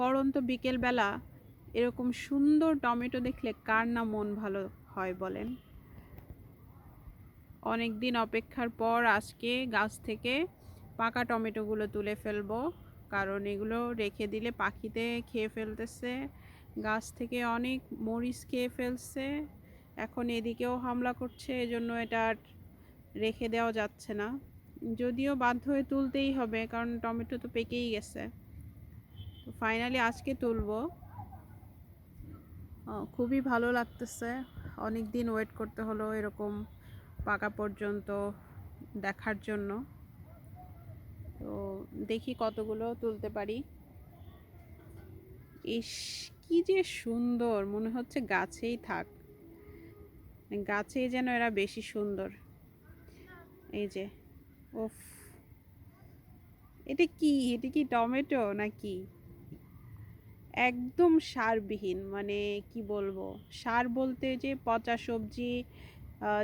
পরন্ত বিকেলবেলা এরকম সুন্দর টমেটো দেখলে কার না মন ভালো হয় বলেন। অনেক দিন অপেক্ষার পর আজকে গাছ থেকে পাকা টমেটোগুলো তুলে ফেলব, কারণ এগুলো রেখে দিলে পাখিতে খেয়ে ফেলতেছে, গাছ থেকে অনেক মরিচ খেয়ে ফেলছে, এখন এদিকেও হামলা করছে, এজন্য এটা রেখে দেওয়া যাচ্ছে না। যদিও বাধ্য হয়ে তুলতেই হবে, কারণ টমেটো তো পেকেই গেছে। ফাইনালি আজকে তুলবো। খুবই ভালো লাগতেছে। অনেক দিন ওয়েট করতে হলো এরকম পাকা পর্যন্ত দেখার জন্য। তো দেখি কতগুলো তুলতে পারি। ইস, কি যে সুন্দর! মনে হচ্ছে গাছেই থাক। গাছেই যেন এরা বেশি সুন্দর। এই যে ওফ এটা কি? এটা কি টমেটো নাকি? একদম সারবিহীন। মানে কি বলব? সার বলতে যে পচা সবজি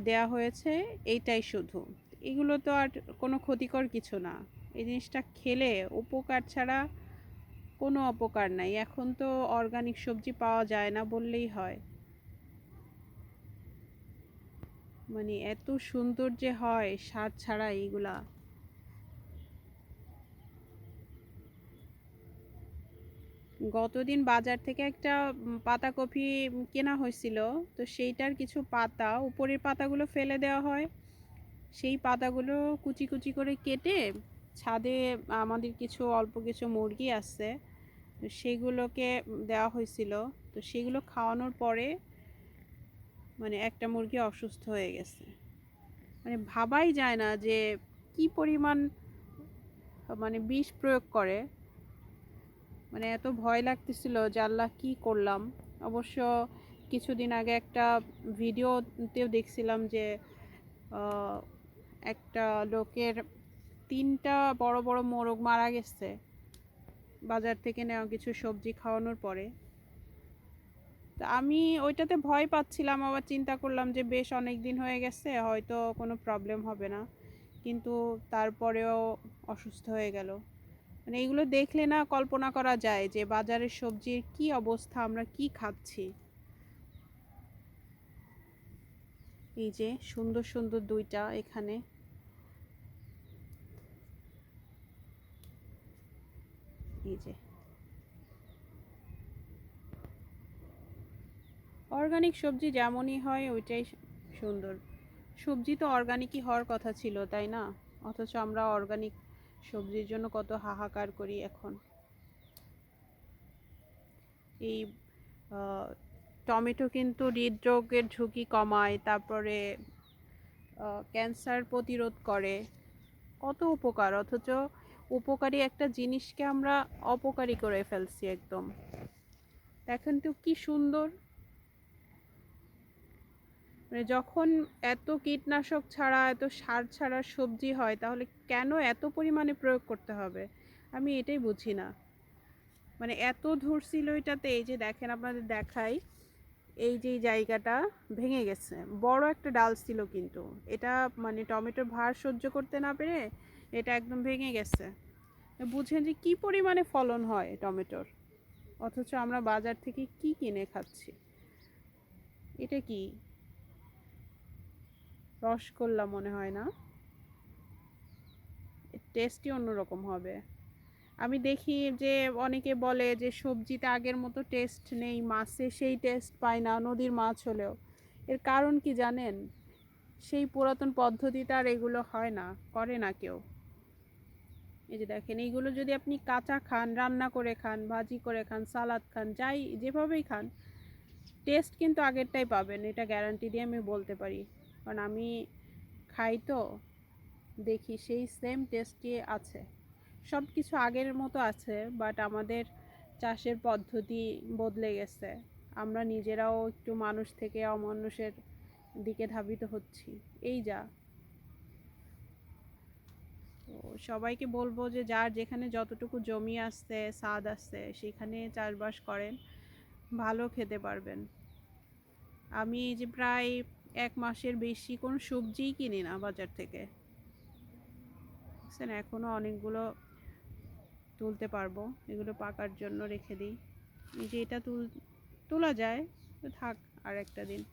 দেয়া হয়েছে, এইটাই শুধু। এগুলো তো আর কোনো ক্ষতিকর কিছু না। এই জিনিসটা খেলে উপকার ছাড়া কোনো অপকার নাই। এখন তো অর্গানিক সবজি পাওয়া যায় না বললেই হয়। মানে এত সুন্দর যে হয় সার ছাড়া এইগুলা। গতদিন বাজার থেকে একটা উম, পাতাকপি উম, কেনা হয়েছিল। তো সেইটার কিছু পাতা উপরের পাতাগুলো ফেলে দেওয়া হয়। সেই পাতাগুলো কুচি কুচি করে কেটে ছাদে আমাদের কিছু অল্প কিছু মুরগি আছে তো সেগুলোকে দেওয়া হয়েছিল। তো সেগুলো খাওয়ানোর পরে মানে একটা মুরগি অসুস্থ হয়ে গেছে। মানে ভাবাই যায় না যে কি পরিমাণ মানে বিষ প্রয়োগ করে। মানে এত ভয় লাগতেছিল যে আল্লাহ কি করলাম। অবশ্য কিছুদিন আগে একটা ভিডিওতেও দেখছিলাম যে একটা লোকের তিনটা বড় বড় মোরগ মারা গেছে বাজার থেকে নেওয়া কিছু সবজি খাওয়ানোর পরে। তা আমি ওইটাতে ভয় পাচ্ছিলাম, আবার চিন্তা করলাম যে বেশ অনেক দিন হয়ে গেছে, হয়তো কোনো প্রবলেম হবে না। কিন্তু তারপরেও অসুস্থ হয়ে গেল। মানে এগুলো দেখলে না কল্পনা করা যায় যে বাজারের সবজির কি অবস্থা, আমরা কি খাচ্ছি। এই যে সুন্দর সুন্দর দুইটা এখানে। এই যে। অর্গানিক সবজি যেমনই হয়, ওইটাই সুন্দর। সবজি তো অর্গানিকই হওয়ার কথা ছিল, তাই না? অথচ আমরা অর্গানিক সবজির জন্য কত হাহাকার করি এখন। এই টমেটো কিন্তু হৃদরোগের ঝুঁকি কমায়, তারপরে ক্যান্সার প্রতিরোধ করে। কত উপকার, অথচ উপকারী একটা জিনিসকে আমরা অপকারী করে ফেলছি একদম। দেখেন তো কি সুন্দর। মানে যখন এত কীটনাশক ছাড়া, এত সার ছাড়া সবজি হয়, তাহলে কেন এত পরিমাণে প্রয়োগ করতে হবে? আমি এটাই বুঝি না। মানে এত ধরছিল এটাতে, এই যে দেখেন আপনাদের দেখাই, এই যে জায়গাটা ভেঙে গেছে। বড় একটা ডাল ছিল কিন্তু। এটা মানে টমেটোর ভার সহ্য করতে না পেরে এটা একদম ভেঙে গেছে। বুঝেন যে কি পরিমাণে ফলন হয় টমেটোর। অথচ আমরা বাজার থেকে কি কিনে খাচ্ছি? এটা কি? রসগোল্লা মনে হয় না। টেস্টই অন্যরকম হবে। আমি দেখি যে অনেকে বলে যে সবজিতে আগের মতো টেস্ট নেই, মাছে সেই টেস্ট পায় না, নদীর মাছ হলেও। এর কারণ কি জানেন? সেই পুরাতন পদ্ধতিতে আর এগুলো হয় না, করে না কেউ। এই যে দেখেন, এইগুলো যদি আপনি কাঁচা খান, রান্না করে খান, ভাজি করে খান, সালাদ খান, যাই, যেভাবেই খান টেস্ট কিন্তু আগেরটাই পাবেন, এটা গ্যারান্টি দিয়ে আমি বলতে পারি। কারণ আমি খাই তো, দেখি সেই সেম টেস্টই আছে। সব কিছু আগের মতো আছে বাট আমাদের চাষের পদ্ধতি বদলে গেছে। আমরা নিজেরাও একটু মানুষ থেকে অমানুষের দিকে ধাবিত হচ্ছি। এই যা। তো সবাইকে বলব যে যার যেখানে যতটুকু জমি আসছে স্বাদ আসছে সেখানে চাষবাস করেন, ভালো খেতে পারবেন। আমি যে প্রায় এক মাসের বেশি কোনো সবজিই কিনি না বাজার থেকে। এখনও অনেকগুলো তুলতে পারব। এগুলো পাকার জন্য রেখে দিই। যে এটা তুল তোলা যায়, তো থাক আর একটা দিন।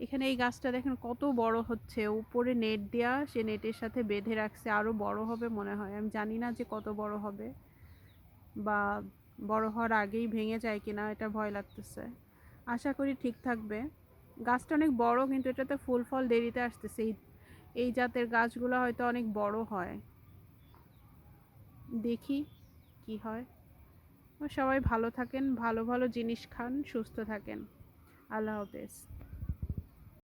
এখানে এই গাছটা দেখেন কত বড় হচ্ছে। উপরে নেট দেওয়া সে নেটের সাথে বেঁধে রাখছে। আরও বড় হবে মনে হয়। আমি জানি না যে কত বড় হবে বা বড় হওয়ার আগেই ভেঙে যায় কিনা, এটা ভয় লাগতেছে। আশা করি ঠিক থাকবে। গাছটা অনেক বড়, কিন্তু এটাতে ফুল ফল দেরিতে আসতেছে। এই এই জাতের গাছগুলো হয়তো অনেক বড় হয়। দেখি কি হয়। সবাই ভালো থাকেন, ভালো ভালো জিনিস খান, সুস্থ থাকেন। আল্লাহ হাফেজ।